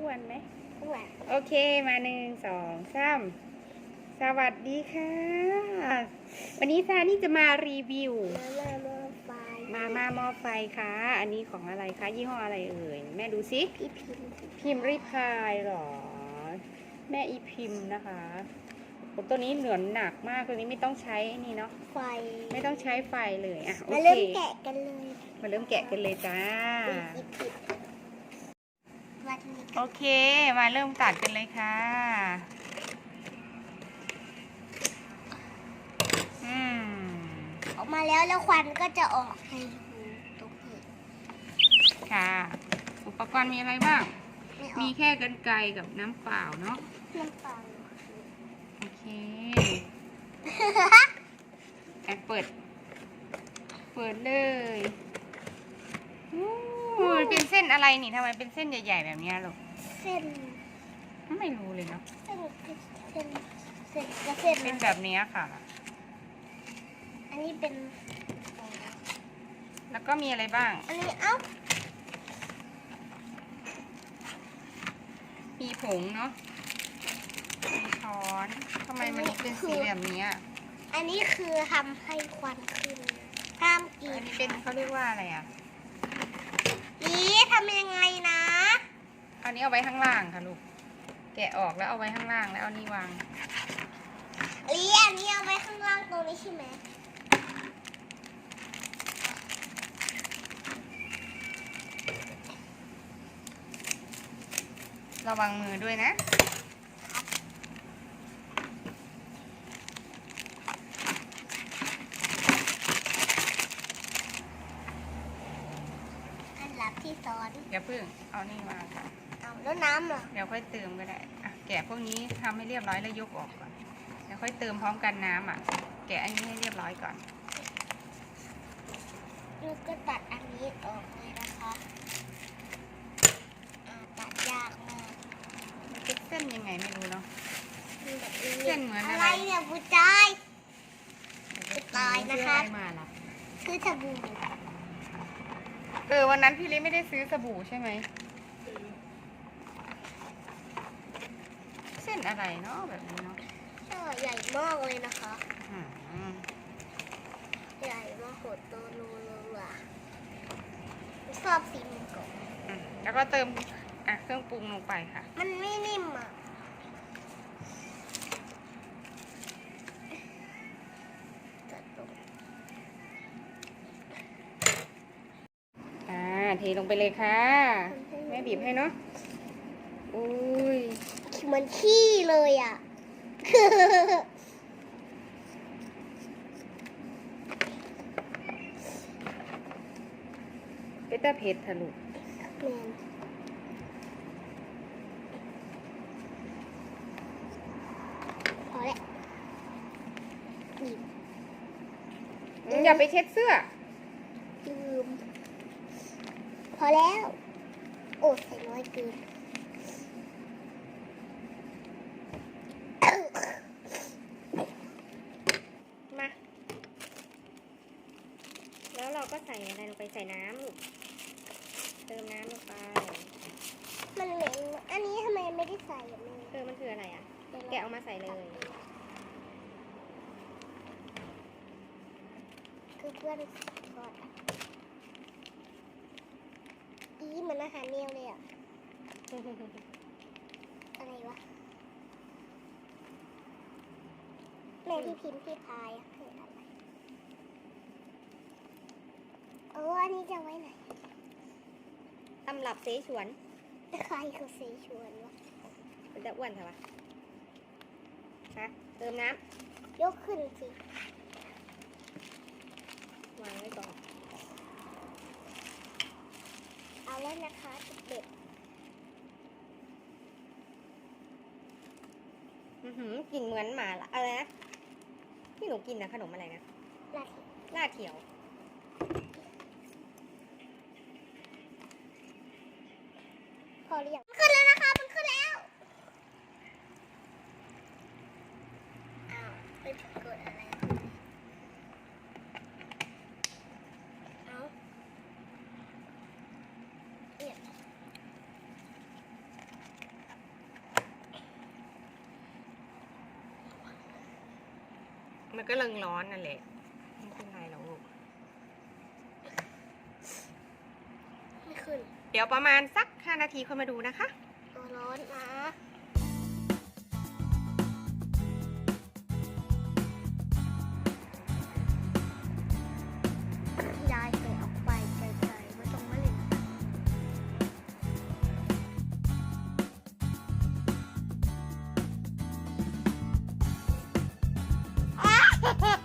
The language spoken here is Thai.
อ้วนไหมอ้วนโอเคมาหนึ่งสองสามสวัสดีค่ะ วันนี้ซานี่จะมารีวิว มามามาไฟมาม่าหม้อไฟค่ะ อันนี้ของอะไรคะ ยี่ห้ออะไรเอ่ย แม่ดูสิพี่พิมพ์พิมพ์ริพายเหรอ แม่อีพิมพ์นะคะผมตัวนี้เหนือนหนักมากตัวนี้ไม่ต้องใช้ไอ้นี่เนาะ ไฟไม่ต้องใช้ไฟเลยอะโอมาเคเริ่มแกะกันเลย มาเริ่มแกะกันเลยจ้า อีพิมพ์ วันนี้โอเคมาเริ่มตัดกันเลยค่ะอืมออกมาแล้วแล้วควันก็จะออกในหูตรงนี้ค่ะ อุปกรณ์มีอะไรบ้าง ไม่อมีอกแค่กันไกรกับน้ำเปล่าเนาะน้ำเปล่าโอเคแอบเปิด เปิดเลยอู้มัน เป็นเส้นอะไรนี่ทำไมเป็นเส้นใหญ่ ๆ แบบเนี้ยลูกเส้นไม่รู้เลยเนาะเส้นเส้นเส้นกระเส้นเป็นนะแบบเนี้ยค่ะ อันนี้เป็น แล้วก็มีอะไรบ้าง อันนี้เอ้ามีผงเนาะมีช้อนทำไมมันเป็นสีแบบเนี้ยอันนี้คือทำให้ควันขึ้นห้ามกิอันนนี้เป็นเขาเรียกว่าอะไรอะอีทำยังไงนะ อันนี้เอาไว้ข้างล่างค่ะลูก แกะออกแล้วเอาไว้ข้างล่างแล้วเอานี่วางลีอันนี้เอาไว้ข้างล่างตรงนี้ใช่ไหมระวังมือด้วยนะ อันหลับ ที่ซ้อนอย่าเพิ่งเอานี่วางค่ะเอาแล้วน้ำเหรอเดี๋ยวค่อยเติมก็ได้อะแกะพวกนี้ทำให้เรียบร้อยแล้วยกออกก่อนเดี๋ยวค่อยเติมพร้อมกันน้ำอะ แกะอันนี้ให้เรียบร้อยก่อน ลูกก็ตัดอันนี้ออกเลยนะคะอ่าตัดยากมากมันเป็นเส้นยังไงไม่รู้เนาะ มีแบบนี้เส้นเหมือนอะไร อะไรเนี่ยผู้ชาย จะตายนะคะซื้ออไรมาล่ะคือสบู่ เออวันนั้นพี่ลิไม่ได้ซื้อสบู่ใช่ไหม เส้นอะไรเนาะแบบนี้เนาะช่อใหญ่มากเลยนะคะ อืมใหญ่มากโหดโตโลโลว่ะชอบสีมันก่อนอืมแล้วก็เติมอะเครื่องปรุงลงไปค่ะ มันไม่นิ่มอะ เทลงไปเลยค่ะ แม่บีบให้เนาะอุ้ยเหมือนขี้เลยอะเปตาเพชรทะลุแมนพอแล้วบีบอย่าไปเช็ดเสื้อ ลืม พอแล้ว โอ้ใส่น้อยเกินมา แล้วเราก็ใส่อะไรลงไปใส่น้ำลูกเติมน้ำลงไป มันเหม็นอันนี้ทำไมไม่ได้ใส่อะแม่เออมันคืออะไรอะ แกะออกมาใส่เลย คือเพื่อนทอด อะอีเหมือนอาหารเนียวเลยอะ อะไรวะแม่พี่พิมพ์พี่พายอะคืออะไรโอ้อันนี้จะไว้ไหนตำรับเสฉวนใครคือเสชวนวะมันจะอ้วนใช่ปะคะเติมน้ยกขึ้นสิำวางไว้ก่อน เอาแล้วนะคะเด็กอือหือกลิ่นเหมือนหมาละอะไรนะที่หนูกินนะขนมอะไรนะๆลาทีลาดเขียว พอหรือยังมันขึ้นแล้วนะคะ มันขึ้นแล้ว อ้าวไปกดอะไรเอาเนี่ย มันก็เริงร้อนนั่นแหละไม่เป็นไรหรอกลูก ไม่ขึ้น เดี๋ยวประมาณสัก 5 นาทีค่อยมาดูนะคะ ตัวร้อนนะ ha ha